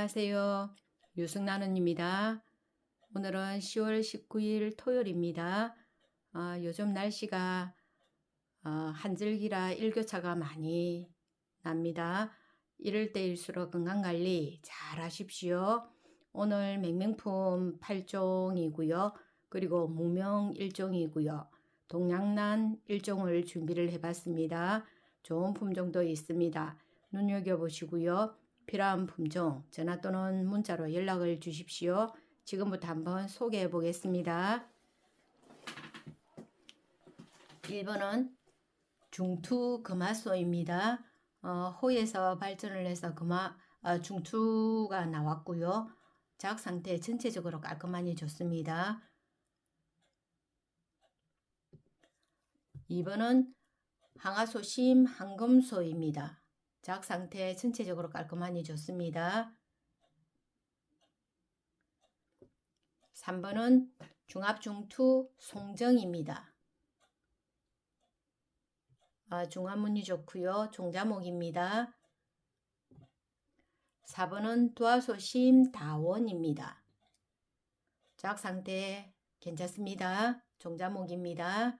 안녕하세요. 유승나는입니다. 오늘은 10월 19일 토요일입니다. 아, 요즘 날씨가 어, 한절기라 일교차가 많이 납니다. 이럴 때일수록 건강관리 잘 하십시오. 오늘 맹명품 8종이고요. 그리고 무명 1종이고요. 동양난 1종을 준비를 해봤습니다. 좋은 품종도 있습니다. 눈여겨보시고요. 필요한 품종 전화 또는 문자로 연락을 주십시오. 지금부터 한번 소개해 보겠습니다. 1번은 중투 금화소입니다. 어, 호에서 발전을 해서 금화 어, 중투가 나왔고요. 작 상태 전체적으로 깔끔하니 좋습니다. 2번은 항아소심 항금소입니다. 작 상태 전체적으로 깔끔하니 좋습니다. 3번은 중합중투 송정입니다. 아, 중화문이 좋고요. 종자목입니다. 4번은 도화소심 다원입니다. 작 상태 괜찮습니다. 종자목입니다.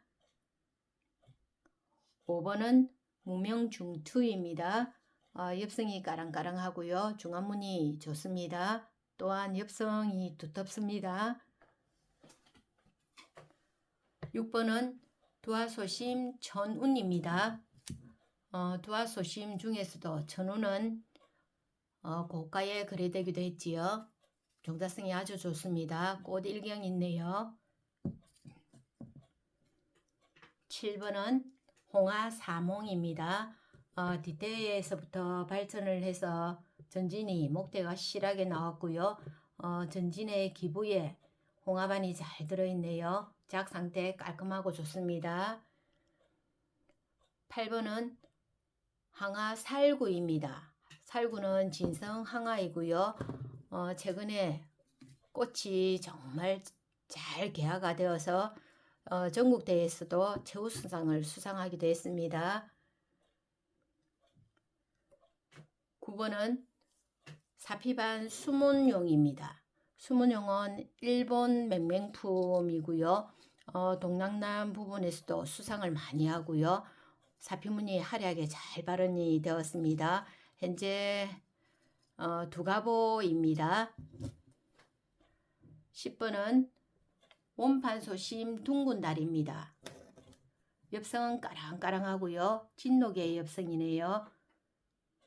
5번은 무명중투입니다. 어, 엽성이 까랑까랑하고요. 중안문이 좋습니다. 또한 엽성이 두텁습니다. 6번은 두화소심 천운입니다. 어, 두화소심 중에서도 천운은 어, 고가에 거래되기도 했지요. 종자성이 아주 좋습니다. 꽃 일경 있네요. 7번은 홍화 사몽입니다. 어, 뒷대에서부터 발전을 해서 전진이 목대가 실하게 나왔고요. 어, 전진의 기부에 홍화반이 잘 들어있네요. 작 상태 깔끔하고 좋습니다. 8번은 항화 살구입니다. 살구는 진성 항화이고요. 어, 최근에 꽃이 정말 잘 개화가 되어서 어, 전국대회에서도 최우수상을 수상하기도 했습니다. 9번은 사피반 수문용입니다. 수문용은 일본 맹맹품이고요. 어, 동남남 부분에서도 수상을 많이 하고요. 사피문이 화려하게 잘 발현이 되었습니다. 현재 어, 두가보입니다. 10번은 원판소 심 둥근 달입니다. 엽성은 까랑까랑하고요. 진노계의 엽성이네요.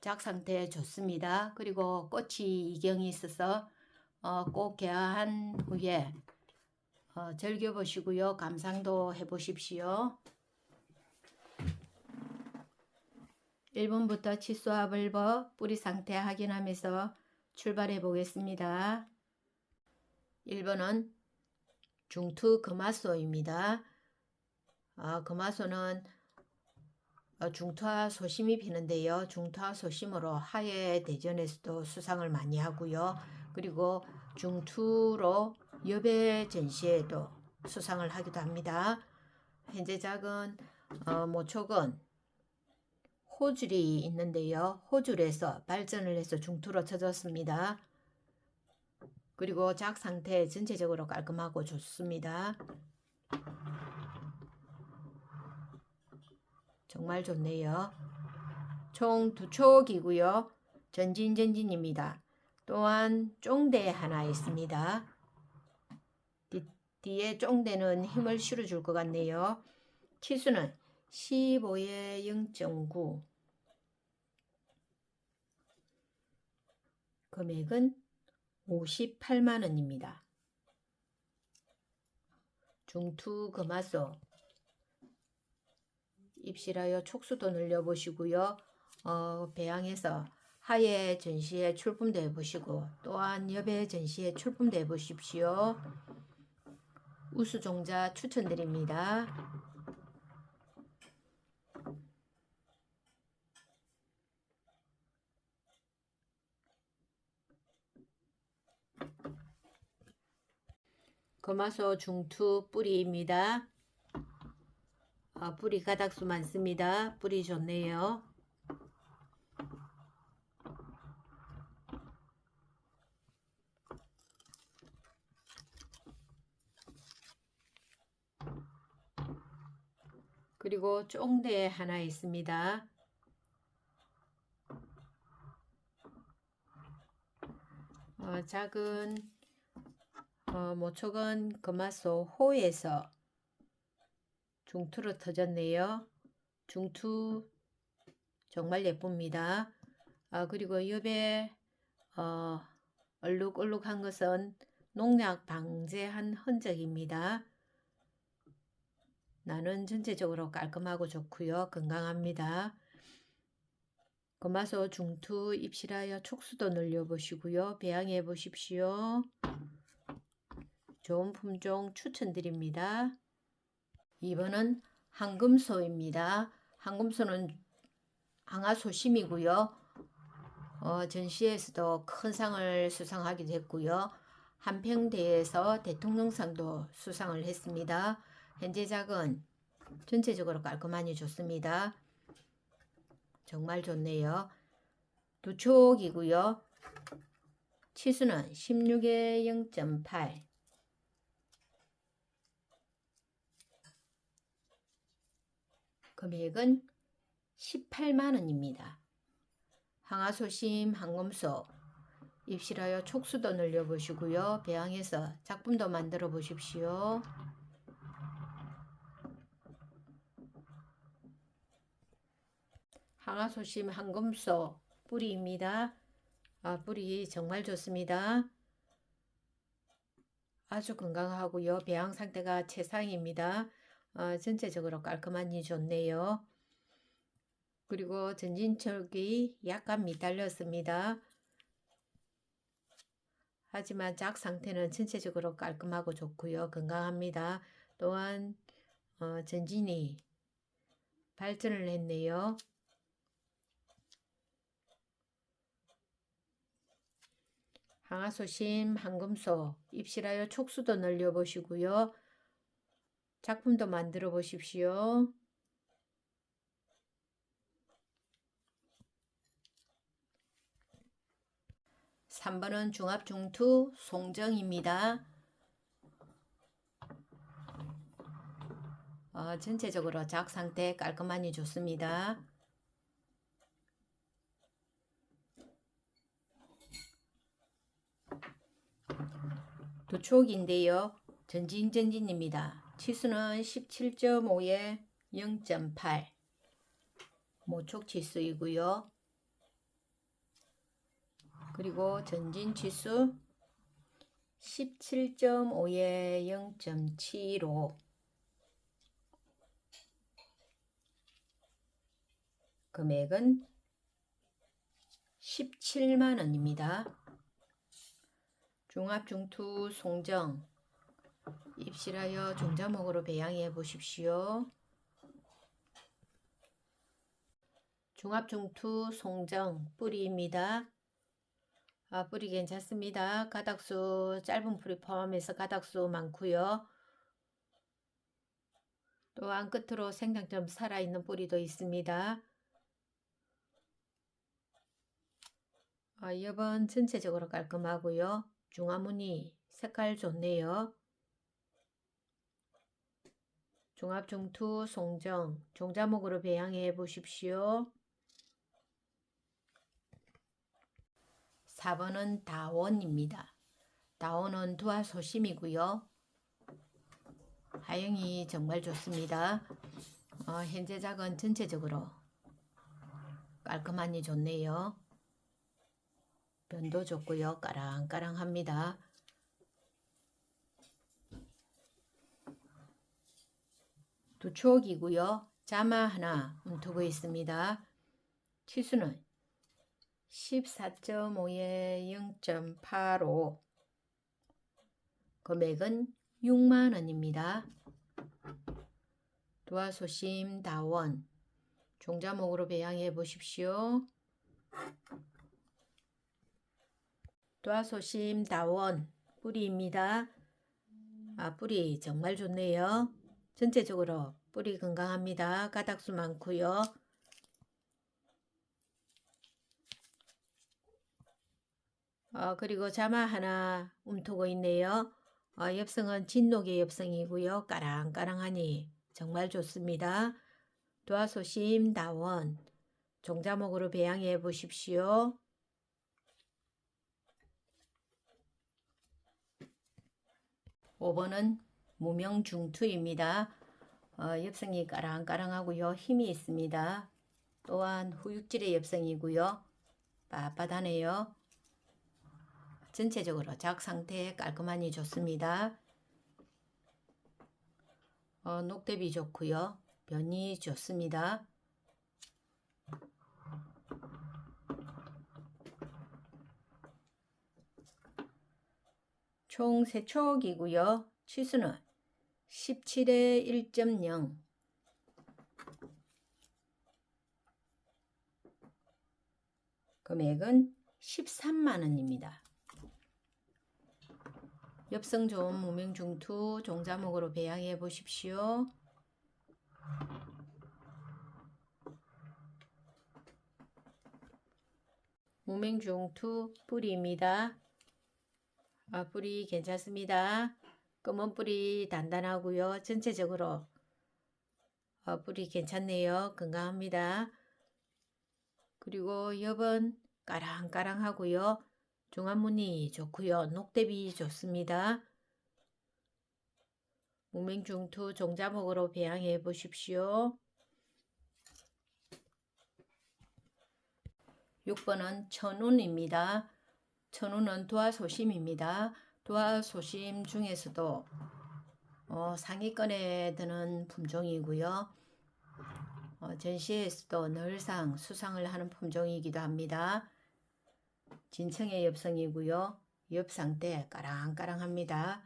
작 상태 좋습니다. 그리고 꽃이 이경이 있어서 어, 꼭 개화한 후에 어, 즐겨보시고요. 감상도 해보십시오. 1번부터 치수와 벌버 뿌리 상태 확인하면서 출발해 보겠습니다. 1번은 중투 금화소입니다. 아, 금화소는 어, 중투와 소심이 피는데요. 중투와 소심으로 하해 대전에서도 수상을 많이 하고요. 그리고 중투로 여배 전시에도 수상을 하기도 합니다. 현재 작은 어, 모촉은 호줄이 있는데요. 호줄에서 발전을 해서 중투로 쳐졌습니다. 그리고 작 상태 전체적으로 깔끔하고 좋습니다. 정말 좋네요. 총 두 촉이고요. 전진 전진입니다. 또한 쫑대 하나 있습니다. 뒤, 뒤에 쫑대는 힘을 실어줄 것 같네요. 치수는 15에 0.9 금액은 58만원입니다. 중투 금화소 입실하여 촉수도 늘려보시고요. 어, 배양해서 하예 전시에 출품돼 보시고 또한 여배 전시에 출품돼 보십시오. 우수종자 추천드립니다. 거마소 중투 뿌리입니다. 아, 뿌리 가닥수 많습니다. 뿌리 좋네요. 그리고 쫑대 하나 있습니다. 어, 작은 어, 모촉은 금화소 호에서 중투로 터졌네요. 중투 정말 예쁩니다. 아, 그리고 옆에 어, 얼룩얼룩한 것은 농약 방제한 흔적입니다. 나는 전체적으로 깔끔하고 좋고요. 건강합니다. 금화소 중투 입실하여 촉수도 늘려보시고요. 배양해 보십시오. 좋은 품종 추천드립니다. 2번은 황금소입니다. 황금소는 항아소심이고요. 어, 전시에서도 큰 상을 수상하게 됐고요. 한평대에서 대통령상도 수상을 했습니다. 현재 작은 전체적으로 깔끔하니 좋습니다. 정말 좋네요. 두 촉이고요. 치수는 16에 0.8 금액은 18만원입니다. 항아소심 항검소 입실하여 촉수도 늘려보시고요. 배양해서 작품도 만들어 보십시오. 항아소심 항검소 뿌리입니다. 아, 뿌리 정말 좋습니다. 아주 건강하고요. 배양 상태가 최상입니다. 아, 전체적으로 깔끔하니 좋네요. 그리고 전진철이 약간 미달렸습니다. 하지만 작 상태는 전체적으로 깔끔하고 좋고요. 건강합니다. 또한 어, 전진이 발전을 했네요. 항아소심, 황금소, 입실하여 촉수도 늘려보시고요. 작품도 만들어 보십시오. 3번은 중합중투 송정입니다. 어, 전체적으로 작 상태 깔끔하니 좋습니다. 두 촉인데요. 전진전진입니다. 치수는 17.5에 0.8 모촉 치수이고요. 그리고 전진 치수 17.5에 0.75 금액은 17만원입니다. 중합중투 송정 입실하여 종자목으로 배양해 보십시오. 중합중투 송정 뿌리입니다. 아, 뿌리 괜찮습니다. 가닥수 짧은 뿌리 포함해서 가닥수 많고요. 또한 끝으로 생장점 살아있는 뿌리도 있습니다. 아, 여번 전체적으로 깔끔하고요. 중화무늬 색깔 좋네요. 종합중투 송정 종자목으로 배양해 보십시오. 4번은 다원입니다. 다원은 두화 소심이고요. 하영이 정말 좋습니다. 어, 현재 작은 전체적으로 깔끔하니 좋네요. 변도 좋고요. 까랑까랑합니다. 두 촉이고요. 자마 하나 움트고 있습니다. 치수는 14.5에 0.85 금액은 6만원입니다. 도화소심 다원 종자목으로 배양해 보십시오. 도화소심 다원 뿌리입니다. 아 뿌리 정말 좋네요. 전체적으로 뿌리 건강합니다. 가닥수 많고요. 어, 그리고 자마 하나 움트고 있네요. 어, 엽성은 진녹의 엽성이고요. 까랑까랑하니 정말 좋습니다. 도화소심 다원 종자목으로 배양해 보십시오. 5번은 무명중투입니다. 어, 엽성이 까랑까랑하고요. 힘이 있습니다. 또한 후육질의 엽성이고요. 빳빳하네요. 전체적으로 작 상태 깔끔하니 좋습니다. 어, 녹대비 좋고요. 변이 좋습니다. 총 3촉이고요. 치수는 17에 1.0 금액은 13만원입니다. 엽성 좋은 무명중투 종자목으로 배양해 보십시오. 무명중투 뿌리입니다. 아, 뿌리 괜찮습니다. 검은 뿌리 단단하고요. 전체적으로 어, 뿌리 괜찮네요. 건강합니다. 그리고 엽은 까랑까랑하고요. 중안무늬 좋고요. 녹대비 좋습니다. 무맹중투 종자목으로 배양해 보십시오. 6번은 천운입니다. 천운은 도화소심입니다. 도화소심 중에서도 어, 상위권에 드는 품종이고요. 어, 전시에서도 늘상 수상을 하는 품종이기도 합니다. 진청의 엽성이고요. 엽 상태 까랑까랑합니다.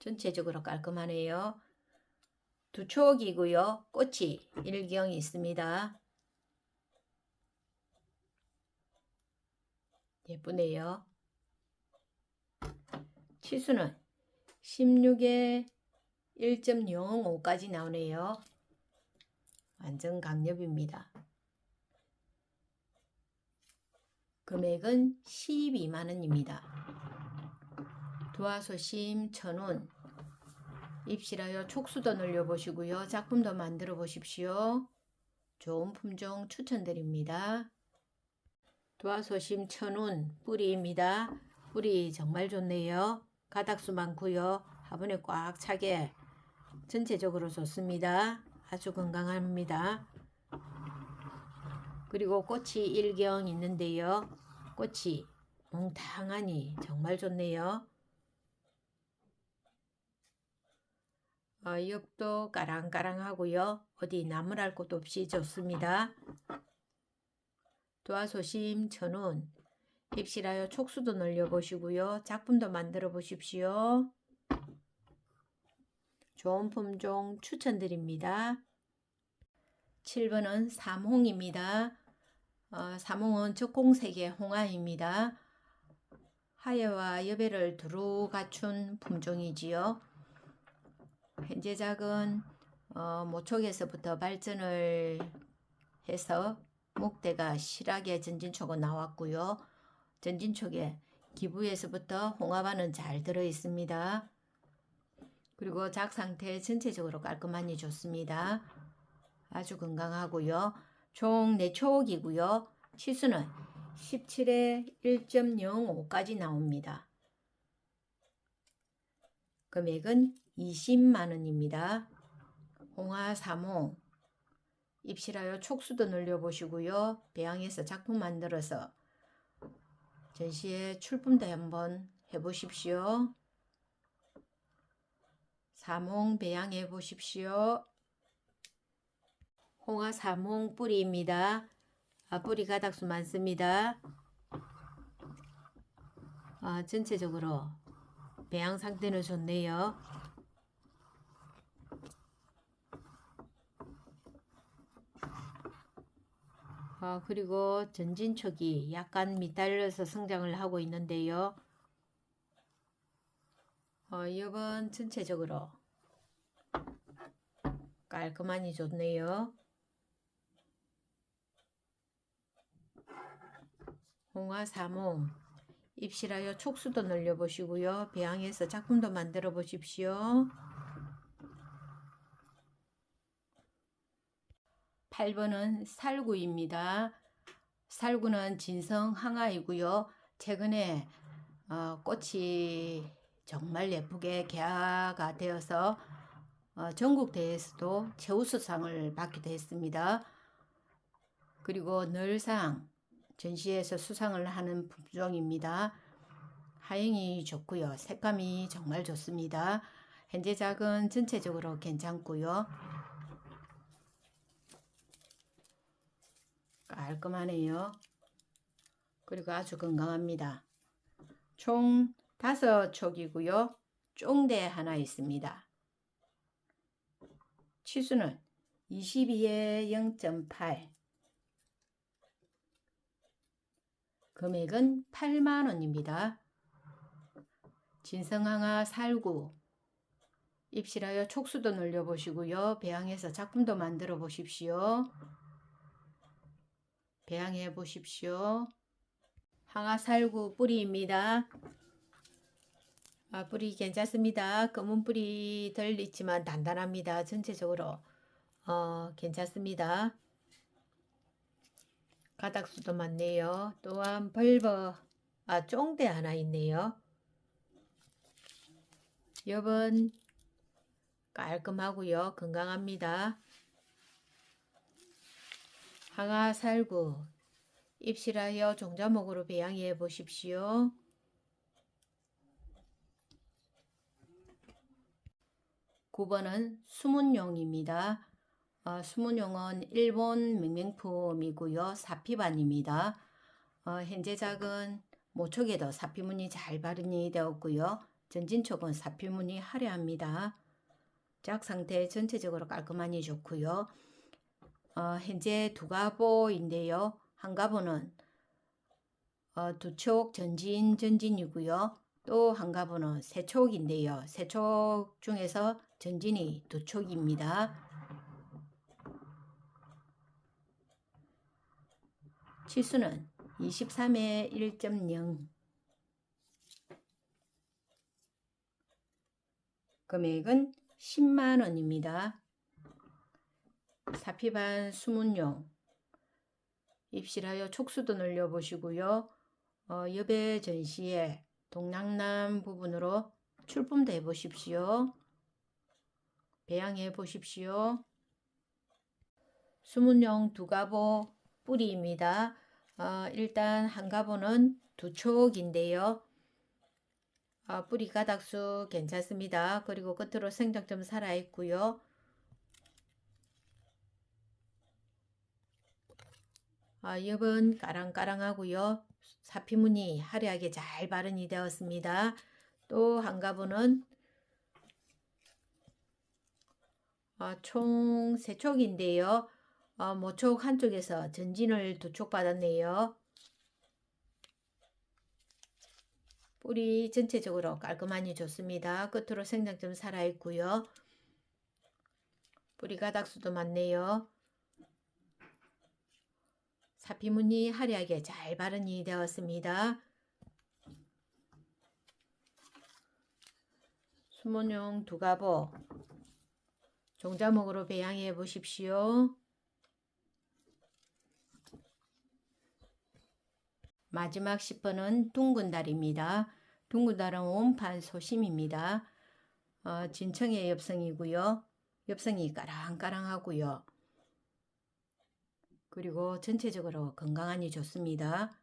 전체적으로 깔끔하네요. 두 촉이고요. 꽃이 일경이 있습니다. 예쁘네요. 치수는 16에 1.05까지 나오네요. 완전 강력입니다. 금액은 12만원입니다. 도화소심 천운 입실하여 촉수도 늘려보시고요. 작품도 만들어 보십시오. 좋은 품종 추천드립니다. 도화소심 천운 뿌리입니다. 뿌리 정말 좋네요. 가닥수 많고요. 화분에 꽉 차게 전체적으로 좋습니다. 아주 건강합니다. 그리고 꽃이 일경 있는데요. 꽃이 몽탕하니 정말 좋네요. 어, 엽도 까랑까랑하고요. 어디 나무랄 곳 없이 좋습니다. 도화소심 천운 입실하여 촉수도 늘려보시고요. 작품도 만들어 보십시오. 좋은 품종 추천드립니다. 7번은 삼홍입니다. 어, 삼홍은 적공색의 홍화입니다. 하예와 여배를 두루 갖춘 품종이지요. 현재 작은 어, 모촉에서부터 발전을 해서 목대가 실하게 전진촉은 나왔고요. 전진촉에 기부에서부터 홍합안은 잘 들어 있습니다. 그리고 작 상태 전체적으로 깔끔하니 좋습니다. 아주 건강하고요. 총 4촉이고요. 치수는 17에 1.05까지 나옵니다. 금액은 20만원입니다. 홍화 3호 입실하여 촉수도 늘려보시고요. 배양해서 작품 만들어서 전시에 출품도 한번 해보십시오. 사몽 배양해 보십시오. 홍화 사몽 뿌리입니다. 아, 뿌리 가닥수 많습니다. 아, 전체적으로 배양 상태는 좋네요. 아, 그리고 전진촉이 약간 밑달려서 성장을 하고 있는데요. 어, 이번 전체적으로 깔끔하니 좋네요. 홍화 3호 입실하여 촉수도 늘려보시고요. 배양해서 작품도 만들어 보십시오. 8번은 살구입니다. 살구는 진성 항아이고요. 최근에 어, 꽃이 정말 예쁘게 개화가 되어서 어, 전국 대회에서도 최우수상을 받기도 했습니다. 그리고 늘상 전시에서 수상을 하는 품종입니다. 하영이 좋고요. 색감이 정말 좋습니다. 현재 작은 전체적으로 괜찮고요. 깔끔하네요. 그리고 아주 건강합니다. 총 다섯 촉이고요. 쫑대 하나 있습니다. 치수는 22에 0.8 금액은 8만원입니다. 진성항아 살구 입실하여 촉수도 늘려보시고요. 배양해서 작품도 만들어 보십시오. 배양해 보십시오. 항아살구 뿌리입니다. 아, 뿌리 괜찮습니다. 검은 뿌리 덜 있지만 단단합니다. 전체적으로 어, 괜찮습니다. 가닥수도 많네요. 또한 벌버 아 쫑대 하나 있네요. 엽은 깔끔하고요. 건강합니다. 항아 살구 입실하여 종자목으로 배양해 보십시오. 구번은 수문용입니다. 어, 수문용은 일본 명명품이고요. 사피반입니다. 어, 현재 작은 모촉에도 사피문이 잘 발현이 되었고요. 전진촉은 사피문이 화려합니다. 작 상태 전체적으로 깔끔하니 좋고요. 어, 현재 두 가보인데요. 한 가보는 어, 두촉 전진 전진이고요. 또 한 가보는 세촉인데요. 세촉 중에서 전진이 두 촉입니다. 치수는 23에 1.0 금액은 10만 원입니다. 사피반 수문용 입실하여 촉수도 늘려보시고요. 어, 여배 전시에 동남남 부분으로 출품도 해보십시오. 배양해 보십시오. 수문용 두 가보 뿌리입니다. 어, 일단 한 가보는 두 촉인데요. 어, 뿌리 가닥수 괜찮습니다. 그리고 끝으로 생장 좀 살아있고요. 아, 엽은 까랑까랑하고요. 사피무늬 화려하게 잘 발현이 되었습니다. 또 한 가보는 아, 총세 촉인데요. 어, 모촉 한쪽에서 전진을 두 촉 받았네요. 뿌리 전체적으로 깔끔하니 좋습니다. 끝으로 생장 좀 살아있고요. 뿌리 가닥수도 많네요. 사피무늬 화려하게 잘 발현이 되었습니다. 수문용 두가보 종자목으로 배양해 보십시오. 마지막 10번은 둥근 달입니다. 둥근 달은 온판 소심입니다. 어, 진청의 엽성이고요. 엽성이 까랑까랑하고요. 그리고 전체적으로 건강하니 좋습니다.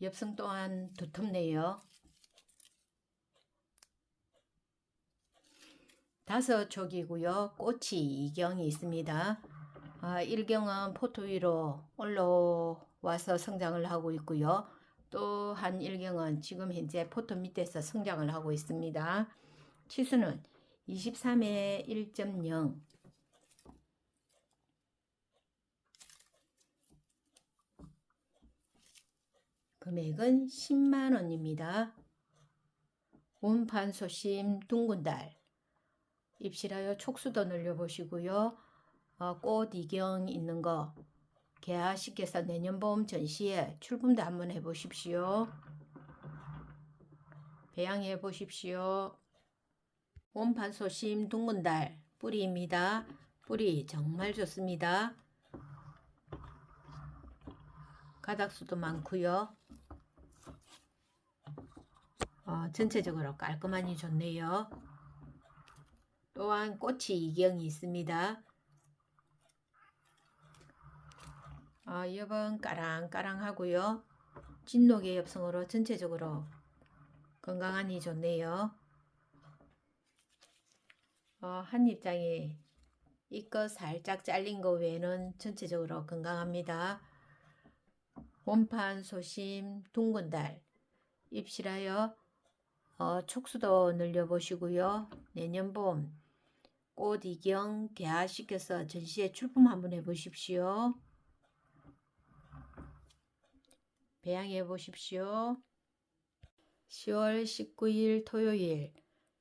엽성 또한 두텁네요. 다섯 촉이고요. 꽃이 이경이 있습니다. 아, 일경은 포토 위로 올라와서 성장을 하고 있고요. 또한 일경은 지금 현재 포토 밑에서 성장을 하고 있습니다. 치수는 23에 1.0 금액은 10만 원입니다. 온판 소심 둥근달 입실하여 촉수도 늘려보시고요. 어, 꽃 이경 있는 거 개화시켜서 내년 봄 전시에 출품도 한번 해보십시오. 배양해 보십시오. 원판 소심 둥근달 뿌리입니다. 뿌리 정말 좋습니다. 가닥수도 많고요. 어, 전체적으로 깔끔하니 좋네요. 또한 꽃이 이경이 있습니다. 아, 여번 까랑까랑하고요. 진녹의 엽성으로 전체적으로 건강하니 좋네요. 어, 한 입장에 이거 살짝 잘린 거 외에는 전체적으로 건강합니다. 원판 소심 둥근달 잎실하여 어, 촉수도 늘려보시고요. 내년 봄 꽃 이경 개화시켜서 전시에 출품 한번 해보십시오. 배양해 보십시오. 10월 19일 토요일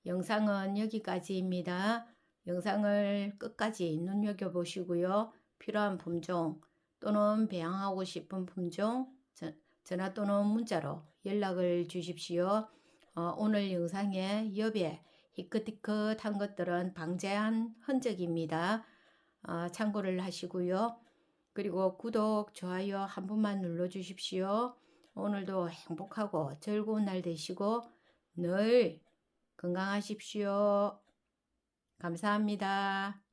영상은 여기까지입니다. 영상을 끝까지 눈여겨 보시고요. 필요한 품종 또는 배양하고 싶은 품종 전- 전화 또는 문자로 연락을 주십시오. 어, 오늘 영상에 옆에 희끗희끗한 것들은 방제한 흔적입니다. 어, 참고를 하시고요. 그리고 구독, 좋아요 한 번만 눌러 주십시오. 오늘도 행복하고 즐거운 날 되시고 늘 건강하십시오. 감사합니다.